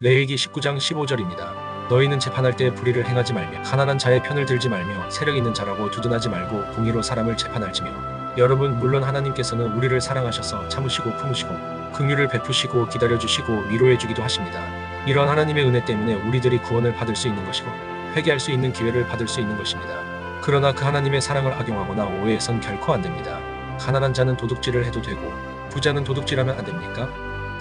레위기 19장 15절입니다. 너희는 재판할 때 불의를 행하지 말며 가난한 자의 편을 들지 말며 세력 있는 자라고 두둔하지 말고 공의로 사람을 재판할지며 여러분 물론 하나님께서는 우리를 사랑하셔서 참으시고 품으시고 긍휼을 베푸시고 기다려 주시고 위로해 주기도 하십니다. 이런 하나님의 은혜 때문에 우리들이 구원을 받을 수 있는 것이고 회개할 수 있는 기회를 받을 수 있는 것입니다. 그러나 그 하나님의 사랑을 악용하거나 오해해선 결코 안 됩니다. 가난한 자는 도둑질을 해도 되고 부자는 도둑질하면 안 됩니까?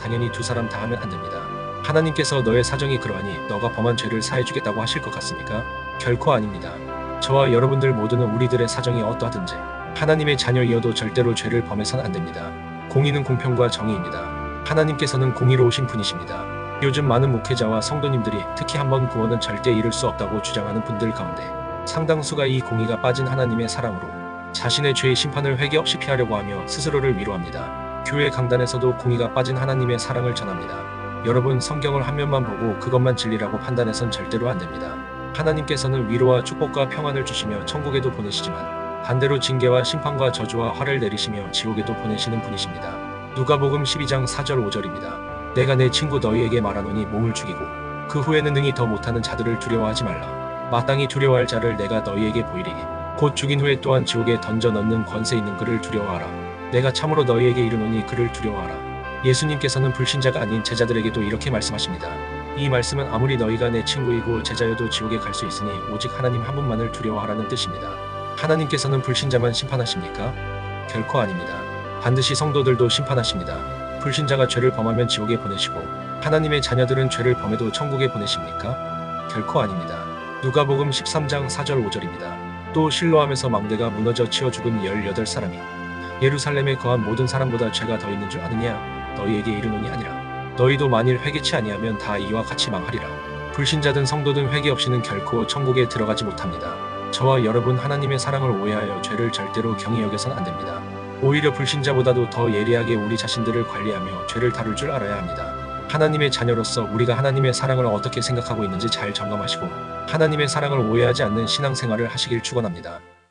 당연히 두 사람 다 하면 안 됩니다. 하나님께서 너의 사정이 그러하니 너가 범한 죄를 사해주겠다고 하실 것 같습니까? 결코 아닙니다. 저와 여러분들 모두는 우리들의 사정이 어떠하든지 하나님의 자녀이어도 절대로 죄를 범해선 안 됩니다. 공의는 공평과 정의입니다. 하나님께서는 공의로우신 분이십니다. 요즘 많은 목회자와 성도님들이 특히 한번 구원은 절대 이룰 수 없다고 주장하는 분들 가운데 상당수가 이 공의가 빠진 하나님의 사랑으로 자신의 죄의 심판을 회개 없이 피하려고 하며 스스로를 위로합니다. 교회 강단에서도 공의가 빠진 하나님의 사랑을 전합니다. 여러분 성경을 한 면만 보고 그것만 진리라고 판단해선 절대로 안 됩니다. 하나님께서는 위로와 축복과 평안을 주시며 천국에도 보내시지만 반대로 징계와 심판과 저주와 화를 내리시며 지옥에도 보내시는 분이십니다. 누가복음 12장 4절 5절입니다. 내가 내 친구 너희에게 말하노니 몸을 죽이고 그 후에는 능히 더 못하는 자들을 두려워하지 말라. 마땅히 두려워할 자를 내가 너희에게 보이리니 곧 죽인 후에 또한 지옥에 던져 넣는 권세 있는 그를 두려워하라. 내가 참으로 너희에게 이르노니 그를 두려워하라. 예수님께서는 불신자가 아닌 제자들에게도 이렇게 말씀하십니다. 이 말씀은 아무리 너희가 내 친구이고 제자여도 지옥에 갈 수 있으니 오직 하나님 한 분만을 두려워하라는 뜻입니다. 하나님께서는 불신자만 심판하십니까? 결코 아닙니다. 반드시 성도들도 심판하십니다. 불신자가 죄를 범하면 지옥에 보내시고 하나님의 자녀들은 죄를 범해도 천국에 보내십니까? 결코 아닙니다. 누가복음 13장 4절 5절입니다. 또 실로함에서 망대가 무너져 치어 죽은 18사람이 예루살렘에 거한 모든 사람보다 죄가 더 있는 줄 아느냐 너희에게 이르노니 아니라. 너희도 만일 회개치 아니하면 다 이와 같이 망하리라. 불신자든 성도든 회개 없이는 결코 천국에 들어가지 못합니다. 저와 여러분 하나님의 사랑을 오해하여 죄를 절대로 경히 여겨선 안 됩니다. 오히려 불신자보다도 더 예리하게 우리 자신들을 관리하며 죄를 다룰 줄 알아야 합니다. 하나님의 자녀로서 우리가 하나님의 사랑을 어떻게 생각하고 있는지 잘 점검하시고 하나님의 사랑을 오해하지 않는 신앙생활을 하시길 축원합니다.